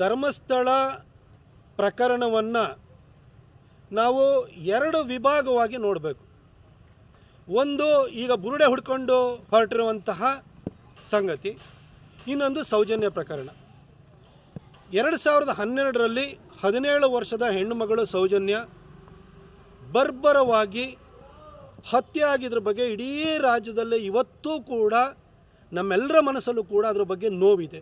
ಧರ್ಮಸ್ಥಳ ಪ್ರಕರಣವನ್ನು ನಾವು ಎರಡು ವಿಭಾಗವಾಗಿ ನೋಡಬೇಕು. ಒಂದು ಈಗ ಬುರುಡೆ ಹುಡ್ಕೊಂಡು ಹೊರಟಿರುವಂತಹ ಸಂಗತಿ, ಇನ್ನೊಂದು ಸೌಜನ್ಯ ಪ್ರಕರಣ. ಎರಡು ಸಾವಿರದ ಹನ್ನೆರಡರಲ್ಲಿ ಹದಿನೇಳು ವರ್ಷದ ಹೆಣ್ಣುಮಗಳು ಸೌಜನ್ಯ ಬರ್ಬರವಾಗಿ ಹತ್ಯೆ ಆಗಿದ್ರ ಬಗ್ಗೆ ಇಡೀ ರಾಜ್ಯದಲ್ಲೇ ಇವತ್ತೂ ಕೂಡ ನಮ್ಮೆಲ್ಲರ ಮನಸ್ಸಲ್ಲೂ ಕೂಡ ಅದ್ರ ಬಗ್ಗೆ ನೋವಿದೆ.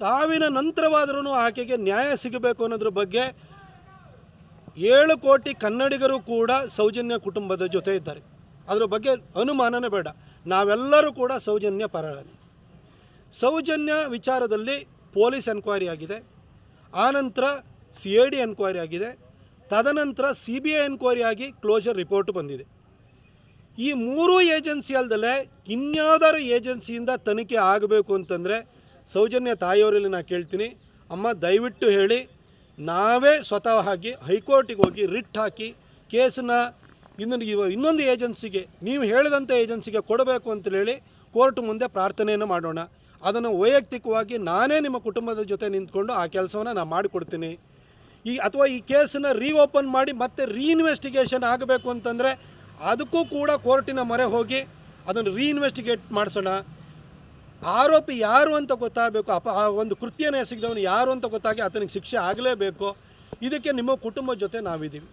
ಸಾವಿನ ನಂತರವಾದರೂ ಆಕೆಗೆ ನ್ಯಾಯ ಸಿಗಬೇಕು ಅನ್ನೋದ್ರ ಬಗ್ಗೆ ಏಳು ಕೋಟಿ ಕನ್ನಡಿಗರು ಕೂಡ ಸೌಜನ್ಯ ಕುಟುಂಬದ ಜೊತೆ ಇದ್ದಾರೆ. ಅದರ ಬಗ್ಗೆ ಅನುಮಾನನೇ ಬೇಡ. ನಾವೆಲ್ಲರೂ ಕೂಡ ಸೌಜನ್ಯ ಪರಾಣಿ ಸೌಜನ್ಯ ವಿಚಾರದಲ್ಲಿ ಪೊಲೀಸ್ ಎನ್ಕ್ವೈರಿ ಆಗಿದೆ. ಆನಂತರ ಸಿ ಎ ಡಿ ಎನ್ಕ್ವೈರಿ ಆಗಿದೆ. ತದನಂತರ ಸಿ ಬಿ ಐ ಎನ್ಕ್ವೈರಿ ಆಗಿ ಕ್ಲೋಸರ್ ರಿಪೋರ್ಟ್ ಬಂದಿದೆ. ಈ ಮೂರೂ ಏಜೆನ್ಸಿ ಅಲ್ಲದಲ್ಲೇ ಇನ್ಯಾವುದಾದ್ರು ಏಜೆನ್ಸಿಯಿಂದ ತನಿಖೆ ಆಗಬೇಕು ಅಂತಂದರೆ ಸೌಜನ್ಯ ತಾಯಿಯವರಲ್ಲಿ ನಾನು ಕೇಳ್ತೀನಿ. ಅಮ್ಮ, ದಯವಿಟ್ಟು ಹೇಳಿ. ನಾವೇ ಸ್ವತಃ ಹಾಕಿ ಹೈಕೋರ್ಟಿಗೆ ಹೋಗಿ ರಿಟ್ ಹಾಕಿ ಕೇಸನ್ನ ಇನ್ನೊಂದು ಇನ್ನೊಂದು ಏಜೆನ್ಸಿಗೆ, ನೀವು ಹೇಳಿದಂಥ ಏಜೆನ್ಸಿಗೆ ಕೊಡಬೇಕು ಅಂತ ಹೇಳಿ ಕೋರ್ಟ್ ಮುಂದೆ ಪ್ರಾರ್ಥನೆಯನ್ನು ಮಾಡೋಣ. ಅದನ್ನು ವೈಯಕ್ತಿಕವಾಗಿ ನಾನೇ ನಿಮ್ಮ ಕುಟುಂಬದ ಜೊತೆ ನಿಂತ್ಕೊಂಡು ಆ ಕೆಲಸವನ್ನು ನಾನು ಮಾಡಿಕೊಡ್ತೀನಿ. ಈ ಅಥವಾ ಈ ಕೇಸನ್ನು ರೀಓಪನ್ ಮಾಡಿ ಮತ್ತೆ ರೀಇನ್ವೆಸ್ಟಿಗೇಷನ್ ಆಗಬೇಕು ಅಂತಂದರೆ ಅದಕ್ಕೂ ಕೂಡ ಕೋರ್ಟಿನ ಮೊರೆ ಹೋಗಿ ಅದನ್ನು ರೀಇನ್ವೆಸ್ಟಿಗೇಟ್ ಮಾಡಿಸೋಣ. ಆರೋಪಿ ಯಾರು ಅಂತ ಗೊತ್ತಾಗಬೇಕು? ಅಪ ಆ ಒಂದು ಕೃತ್ಯನ ಎಸಗಿದವನು ಯಾರು ಅಂತ ಗೊತ್ತಾಗಿ ಆತನಿಗೆ ಶಿಕ್ಷೆ ಆಗಲೇಬೇಕು. ಇದಕ್ಕೆ ನಿಮ್ಮ ಕುಟುಂಬದ ಜೊತೆ ನಾವಿದ್ದೀವಿ.